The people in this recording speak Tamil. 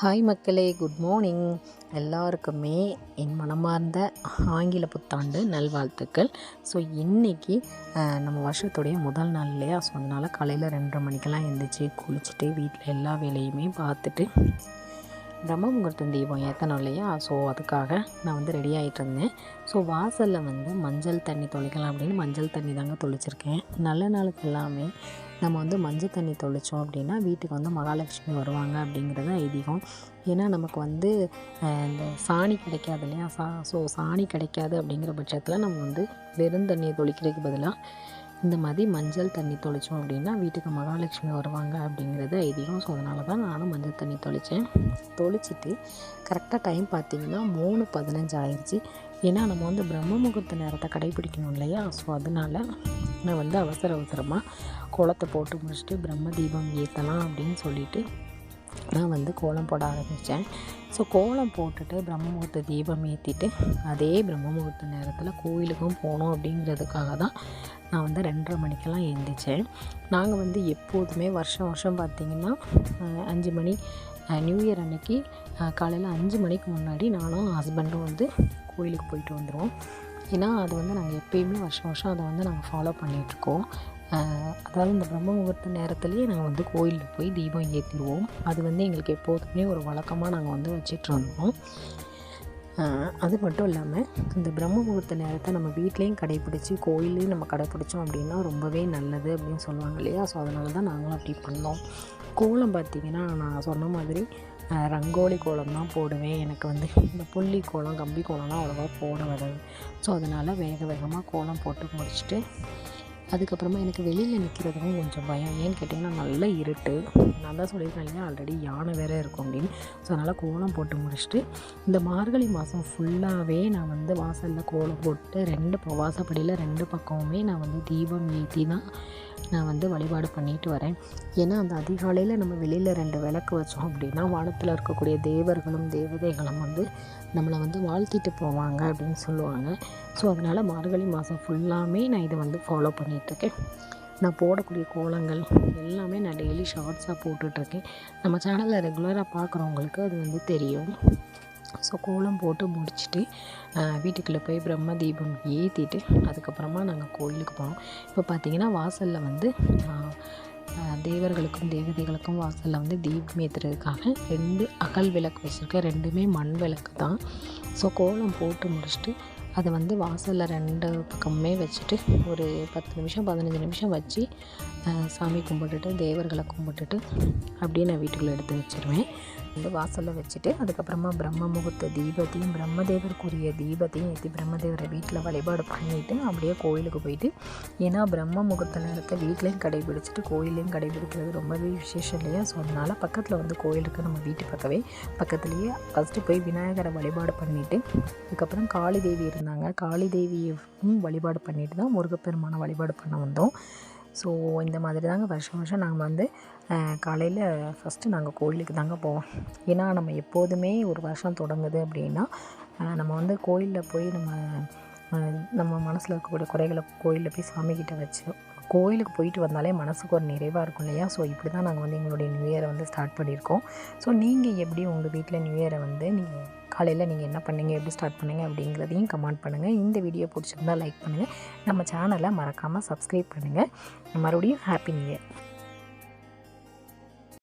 ஹாய் மக்களே. குட் மார்னிங் எல்லாருக்குமே என் மனமார்ந்த ஆங்கில புத்தாண்டு நல்வாழ்த்துக்கள். ஸோ இன்றைக்கி நம்ம வருஷத்துடைய முதல் நாள் இல்லையா? ஸோ அதனால் காலையில் ரெண்டரை மணிக்கெல்லாம் எழுந்திரிச்சி குளிச்சுட்டு வீட்டில் எல்லா வேலையுமே பார்த்துட்டு பிரம்ம தீபம் ஏற்றணும் இல்லையா? ஸோ அதுக்காக நான் வந்து ரெடி ஆகிட்டு இருந்தேன் ஸோ வாசலில் வந்து மஞ்சள் தண்ணி தொளிக்கலாம் அப்படின்னு மஞ்சள் தண்ணி தாங்க தொளிச்சிருக்கேன். நல்ல நாளுக்கு எல்லாமே நம்ம வந்து மஞ்சள் தண்ணி தொளித்தோம் அப்படின்னா வீட்டுக்கு வந்து மகாலட்சுமி வருவாங்க அப்படிங்கிறது ஐதீகம். ஏன்னா நமக்கு வந்து இந்த சாணி கிடைக்காது இல்லையா? சா ஸோ சாணி கிடைக்காது அப்படிங்கிற பட்சத்தில் நம்ம வந்து வெறும் தண்ணியை தொளிக்கிறதுக்கு பதிலாக இந்த மாதிரி மஞ்சள் தண்ணி தொளித்தோம் அப்படின்னா வீட்டுக்கு மகாலட்சுமி வருவாங்க அப்படிங்கிறது ஐதீகம் ஸோ அதனால தான் நானும் மஞ்சள் தண்ணி தொளித்தேன் தொளிச்சிட்டு கரெக்டாக டைம் பார்த்திங்கன்னா மூணு பதினஞ்சு ஆயிடுச்சு ஏன்னா நம்ம வந்து பிரம்ம முகூர்த்த நேரத்தை கடைபிடிக்கணும் இல்லையா? ஸோ அதனால் நான் வந்து அவசர அவசரமாக குளத்தை போட்டு முடிச்சுட்டு பிரம்ம தீபம் ஏற்றலாம் அப்படின்னு சொல்லிட்டு நான் வந்து கோலம் போட ஆரம்பித்தேன் ஸோ கோலம் போட்டுட்டு பிரம்ம முகூர்த்த தீபம் ஏற்றிட்டு அதே பிரம்ம முகூர்த்த நேரத்தில் கோயிலுக்கும் போகணும் அப்படிங்கிறதுக்காக தான் நான் வந்து ரெண்டரை மணிக்கெல்லாம் எழுந்திரிச்சேன் நாங்கள் வந்து எப்போதுமே வருஷம் வருஷம் பார்த்திங்கன்னா அஞ்சு மணி நியூ இயர் அன்னைக்கு காலையில் அஞ்சு மணிக்கு முன்னாடி நானும் ஹஸ்பண்டும் வந்து கோயிலுக்கு போயிட்டு வந்துடுவோம் ஏன்னா அது வந்து நாங்கள் எப்பயுமே வருஷம் வருஷம் அதை வந்து நாங்கள் ஃபாலோ பண்ணிகிட்ருக்கோம் அதாவது இந்த பிரம்ம முகூர்த்த நேரத்துலேயே நாங்கள் வந்து கோயிலில் போய் தீபம் ஏற்றிடுவோம் அது வந்து எங்களுக்கு எப்போதுமே ஒரு வழக்கமாக நாங்கள் வந்து வச்சிட்ருந்தோம் அது மட்டும் இல்லாமல் இந்த பிரம்ம முகூர்த்த நேரத்தை நம்ம வீட்லேயும் கடைப்பிடிச்சி கோயிலையும் நம்ம கடைப்பிடிச்சோம் அப்படின்னா ரொம்பவே நல்லது அப்படின்னு சொல்லுவாங்க இல்லையா? ஸோ அதனால தான் நாங்களும் அப்படி பண்ணோம். கோலம் பார்த்திங்கன்னா நான் சொன்ன மாதிரி ரங்கோலி கோலம் தான் போடுவேன். எனக்கு வந்து இந்த புள்ளி கோலம் கம்பி கோலம்லாம் அவ்வளோவா போட வராது. ஸோ அதனால் வேக வேகமாக கோலம் போட்டு முடிச்சுட்டு அதுக்கப்புறமா எனக்கு வெளியில் நிற்கிறதுக்கும் கொஞ்சம் பயம். ஏன்னு கேட்டிங்கன்னா நல்லா இருட்டு. நான் தான் சொல்லியிருக்கேன் இல்லையா? ஆல்ரெடி யானை வேறு இருக்கும் அப்படின்னு. ஸோ அதனால் கோலம் போட்டு முடிச்சுட்டு இந்த மார்கழி மாதம் ஃபுல்லாகவே நான் வந்து வாசலில் கோலம் போட்டு ரெண்டு வாசப்படியில் ரெண்டு பக்கமுமே நான் வந்து தீபம் ஏற்றி தான் நான் வந்து வழிபாடு பண்ணிட்டு வரேன். ஏன்னா அந்த அதிகாலையில் நம்ம வெளியில் ரெண்டு விளக்கு வச்சோம் அப்படின்னா வானத்தில் இருக்கக்கூடிய தேவர்களும் தேவதைகளும் வந்து நம்மளை வந்து வாழ்த்திட்டு போவாங்க அப்படின்னு சொல்லுவாங்க. ஸோ அதனால் மார்கழி மாதம் ஃபுல்லாமே நான் இதை வந்து ஃபாலோ பண்ணிகிட்ருக்கேன் நான் போடக்கூடிய கோலங்கள் எல்லாமே நான் டெய்லி ஷார்ட்ஸாக போட்டுட்ருக்கேன். நம்ம சேனலில் ரெகுலராக பார்க்குறவங்களுக்கு அது வந்து தெரியும். ஸோ கோலம் போட்டு முடிச்சுட்டு வீட்டுக்குள்ளே போய் பிரம்ம தீபம் ஏற்றிட்டு அதுக்கப்புறமா நாங்கள் கோயிலுக்கு போனோம். இப்போ பார்த்திங்கன்னா வாசலில் வந்து தேவர்களுக்கும் தேவதைகளுக்கும் வாசலில் வந்து தீபம் ஏற்றுறதுக்காக ரெண்டு அகல் விளக்கு வச்சுருக்கேன். ரெண்டுமே மண் விளக்கு தான். ஸோ கோலம் போட்டு முடிச்சுட்டு அதை வந்து வாசலில் ரெண்டு பக்கமுமே வச்சுட்டு ஒரு பத்து நிமிஷம் பதினஞ்சு நிமிஷம் வச்சு சாமி கும்பிட்டுட்டு தேவர்களை கும்பிட்டுட்டு அப்படியே நான் வீட்டுக்குள்ளே எடுத்து வச்சுருவேன். வந்து வாசலில் வச்சுட்டு அதுக்கப்புறமா பிரம்ம முகூர்த்த தீபத்தையும் பிரம்மதேவருக்குரிய தீபத்தையும் ஏற்றி பிரம்மதேவரை வீட்டில் வழிபாடு பண்ணிவிட்டு அப்படியே கோயிலுக்கு போயிட்டு ஏன்னா பிரம்ம முகூர்த்த நேரத்தை வீட்லேயும் கடைபிடிச்சிட்டு கோயிலையும் கடைபிடிக்கிறது ரொம்பவே விசேஷம் இல்லையா? ஸோ அதனால் பக்கத்தில் வந்து கோயில் இருக்குது நம்ம வீட்டு பக்கவே பக்கத்துலேயே ஃபஸ்ட்டு போய் விநாயகரை வழிபாடு பண்ணிவிட்டு அதுக்கப்புறம் காளி தேவி இருந்தாங்க. காளி தேவியும் வழிபாடு பண்ணிட்டு தான் முருகப்பெருமானை வழிபாடு பண்ண வந்தோம். ஸோ இந்த மாதிரி தாங்க வருஷம் வருஷம் நாங்கள் வந்து காலையில் ஃபஸ்ட்டு நாங்கள் கோயிலுக்கு தாங்க போவோம். ஏன்னா நம்ம எப்போதுமே ஒரு வருஷம் தொடங்குது அப்படின்னா நம்ம வந்து கோயிலில் போய் நம்ம நம்ம மனசில் இருக்கக்கூடிய குறைகளை கோயிலில் போய் சாமிக்கிட்ட வச்சு கோயிலுக்கு போயிட்டு வந்தாலே மனசுக்கு ஒரு நிறைவாக இருக்கும் இல்லையா? ஸோ இப்படி தான் நாங்கள் வந்து எங்களுடைய நியூ இயரை வந்து ஸ்டார்ட் பண்ணியிருக்கோம். ஸோ நீங்கள் எப்படி உங்கள் வீட்டில் நியூ இயரை வந்து நீங்கள் காலையில் நீங்கள் என்ன பண்ணீங்க? எப்படி ஸ்டார்ட் பண்ணீங்க? அப்படிங்கிறதையும் கமெண்ட் பண்ணுங்கள் இந்த வீடியோ பிடிச்சிருந்தால் லைக் பண்ணுங்கள் நம்ம சேனலை மறக்காமல் சப்ஸ்கிரைப் பண்ணுங்கள் மறுபடியும் ஹாப்பி நியூ இயர்